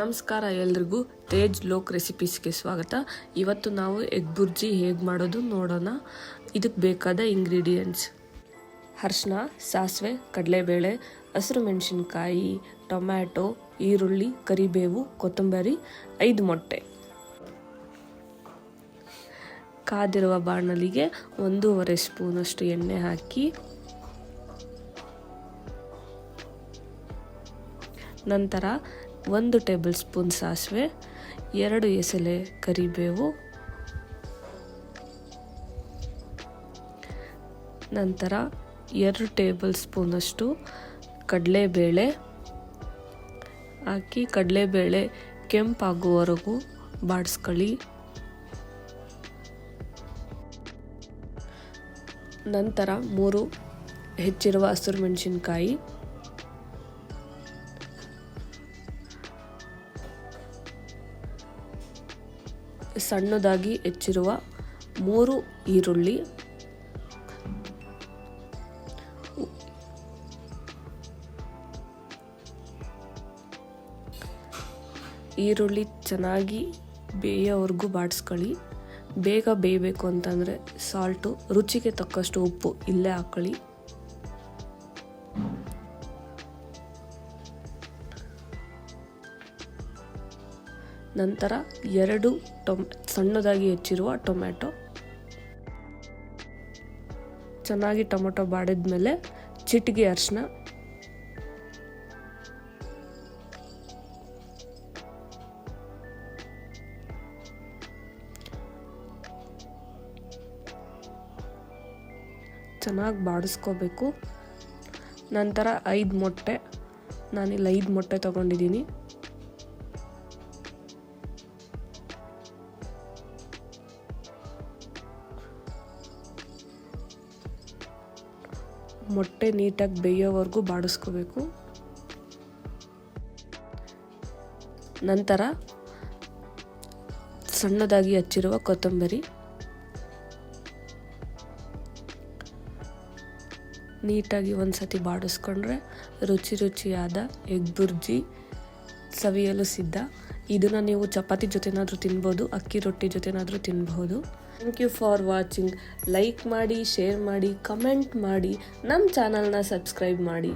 ನಮಸ್ಕಾರ ಎಲ್ರಿಗೂ ತೇಜ್ ಲೋಕ್ ರೆಸಿಪೀಸ್ಗೆ ಸ್ವಾಗತ. ಇವತ್ತು ನಾವು ಎಗ್ ಬುರ್ಜಿ ಹೇಗೆ ಮಾಡೋದು ನೋಡೋಣ. ಇದಕ್ಕೆ ಬೇಕಾದ ಇಂಗ್ರೀಡಿಯೆಂಟ್ಸ್ ಅರ್ಶಿನ ಸಾಸಿವೆ, ಕಡಲೆಬೇಳೆ, ಹಸಿರು ಮೆಣಸಿನ್ಕಾಯಿ, ಟೊಮ್ಯಾಟೊ, ಈರುಳ್ಳಿ, ಕರಿಬೇವು, ಕೊತ್ತಂಬರಿ, ಐದು ಮೊಟ್ಟೆ. ಕಾದಿರುವ ಬಾಣಲಿಗೆ ಒಂದೂವರೆ ಸ್ಪೂನಷ್ಟು ಎಣ್ಣೆ ಹಾಕಿ, ನಂತರ ಒಂದು ಟೇಬಲ್ ಸ್ಪೂನ್ ಸಾಸಿವೆ, ಎರಡು ಎಸೆಲೆ ಕರಿಬೇವು, ನಂತರ ಎರಡು ಟೇಬಲ್ ಸ್ಪೂನಷ್ಟು ಕಡಲೆಬೇಳೆ. ಹಾಕಿ ಕಡಲೆಬೇಳೆ ಕೆಂಪಾಗುವವರೆಗೂ ಬಾಡಿಸ್ಕೊಳ್ಳಿ. ನಂತರ ಮೂರು ಹೆಚ್ಚಿರುವ ಹಸಿರು ಮೆಣಸಿನ್ಕಾಯಿ ಸಣ್ಣದಾಗಿ ಹೆಚ್ಚಿರುವ ಮೂರು ಈರುಳ್ಳಿ ಈರುಳ್ಳಿ ಚೆನ್ನಾಗಿ ಬೇಯೋವರೆಗೂ ಬಾಡಿಸ್ಕೊಳ್ಳಿ. ಬೇಗ ಬೇಯಬೇಕು ಅಂತಂದರೆ ಸಾಲ್ಟು, ರುಚಿಗೆ ತಕ್ಕಷ್ಟು ಉಪ್ಪು ಇಲ್ಲೇ ಹಾಕೊಳ್ಳಿ. ನಂತರ ಎರಡು ಟೊಮ್, ಸಣ್ಣದಾಗಿ ಹೆಚ್ಚಿರುವ ಟೊಮ್ಯಾಟೊ. ಚೆನ್ನಾಗಿ ಟೊಮೆಟೊ ಬಾಡಿದ್ಮೇಲೆ ಚಿಟಿಗೆ ಅರಿಶಿನ. ಚೆನ್ನಾಗಿ ಬಾಡಿಸ್ಕೋಬೇಕು. ನಂತರ ಐದು ಮೊಟ್ಟೆ. ನಾನಿಲ್ಲಿ ಐದು ಮೊಟ್ಟೆ ತೊಗೊಂಡಿದ್ದೀನಿ. ಮೊಟ್ಟೆ ನೀಟಾಗಿ ಬೇಯೋವರೆಗೂ ಬಾಡಿಸ್ಕೋಬೇಕು. ನಂತರ ಸಣ್ಣದಾಗಿ ಹಚ್ಚಿರುವ ಕೊತ್ತಂಬರಿ. ನೀಟಾಗಿ ಒಂದ್ಸತಿ ಬಾಡಿಸ್ಕೊಂಡ್ರೆ ರುಚಿ ರುಚಿಯಾದ ಎಗ್ ಬುರ್ಜಿ ಸವಿಯಲು ಸಿದ್ಧ. ಇದನ್ನು ನೀವು ಚಪಾತಿ ಜೊತೆನಾದರೂ ತಿನ್ಬೋದು, ಅಕ್ಕಿ ರೊಟ್ಟಿ ಜೊತೆನಾದರೂ ತಿನ್ಬಹುದು thank you for watching like ಮಾಡಿ ಶೇರ್ ಮಾಡಿ ಕಮೆಂಟ್ ಮಾಡಿ ನಮ್ಮ ಚಾನಲ್ನ ಸಬ್ಸ್ಕ್ರೈಬ್ ಮಾಡಿ.